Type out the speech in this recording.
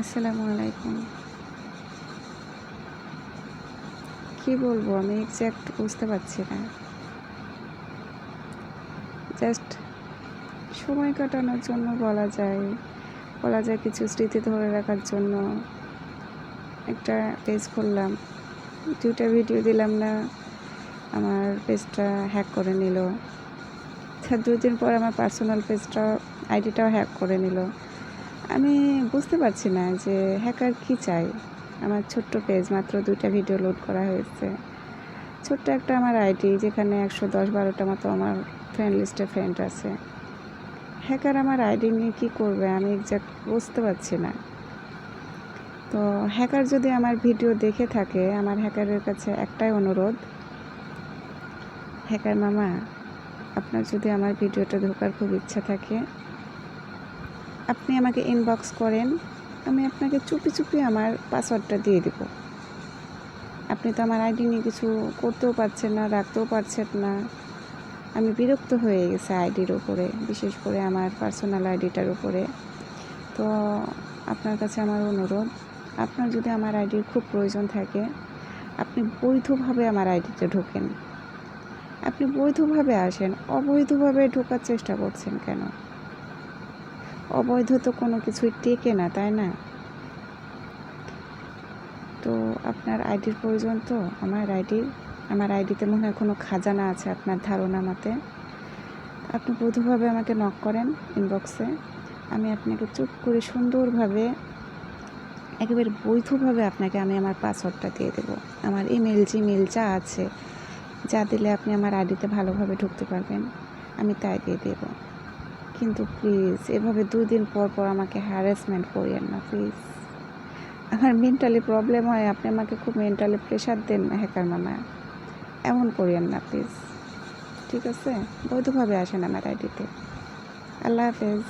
আসসালামু আলাইকুম। কি বলব, আমি এক্স্যাক্ট বুঝতে পারছি না। জাস্ট সময় কাটানোর জন্য বলা যায় বলা যায় কিছু স্মৃতি ধরে রাখার জন্য একটা পেজ খুললাম। দুইটা ভিডিও দিলাম না, আমার পেজটা হ্যাক করে নিল। তার দুই দিন পর আমার পার্সোনাল পেজটা আইডিটাও হ্যাক করে নিল। আমি বুঝতে পারছি না যে হ্যাকার কি চাই আমার ছোট্ট পেজ মাত্র দুইটা ভিডিও লোড করা হয়েছে। ছোট্ট একটা আমার আইডি যেখানে একশো দশ বারোটা মতো আমার ফ্রেন্ড লিস্টে ফ্রেন্ড আছে। হ্যাকার আমার আইডি নিয়ে কী করবে আমি এক্সাক্ট বুঝতে পারছি না। তো হ্যাকার যদি আমার ভিডিও দেখে থাকে, আমার হ্যাকারের কাছে একটাই অনুরোধ হ্যাকার মামা, আপনার যদি আমার ভিডিওটা ঢোকার খুব ইচ্ছা থাকে আপনি আমাকে ইনবক্স করেন, আমি আপনাকে চুপি চুপি আমার পাসওয়ার্ডটা দিয়ে দিব। আপনি তো আমার আইডি নিয়ে কিছু করতেও পারছেন না, রাখতেও পারছেন না। আমি বিরক্ত হয়ে গেছে আইডির উপরে, বিশেষ করে আমার পার্সোনাল আইডিটার উপরে। তো আপনার কাছে আমার অনুরোধ, আপনার যদি আমার আইডির খুব প্রয়োজন থাকে, আপনি বৈধভাবে আমার আইডিতে ঢোকেন। আপনি বৈধভাবে আসেন, অবৈধভাবে ঢোকার চেষ্টা করছেন কেন? অবৈধ তো কোনো কিছুই টেকে না, তাই না? তো আপনার আইডির প্রয়োজন তো? আমার আইডি, আমার আইডিতে মনে হয় কোনো খাজানা আছে আপনার ধারণা মতে? আপনি বৈধভাবে আমাকে নক করেন ইনবক্সে আমি আপনাকে চুপ করে সুন্দরভাবে, একেবারে বৈধভাবে আপনাকে আমি আমার পাসওয়ার্ডটা দিয়ে দেবো। আমার ইমেল জিমেল যা আছে, যা দিলে আপনি আমার আইডিতে ভালোভাবে ঢুকতে পারবেন, আমি তাই দিয়ে দেবো। কিন্তু প্লিজ এভাবে দুই দিন পর পর আমাকে হ্যারাসমেন্ট করিয়েন না প্লিজ আমার মেন্টালি প্রবলেম হয়, আপনি আমাকে খুব মেন্টালি প্রেশার দেন হ্যাকার মামা। এমন করিয়েন না প্লিজ ঠিক আছে? বৈধভাবে আসেন আমার আইডিতে আল্লাহ হাফেজ।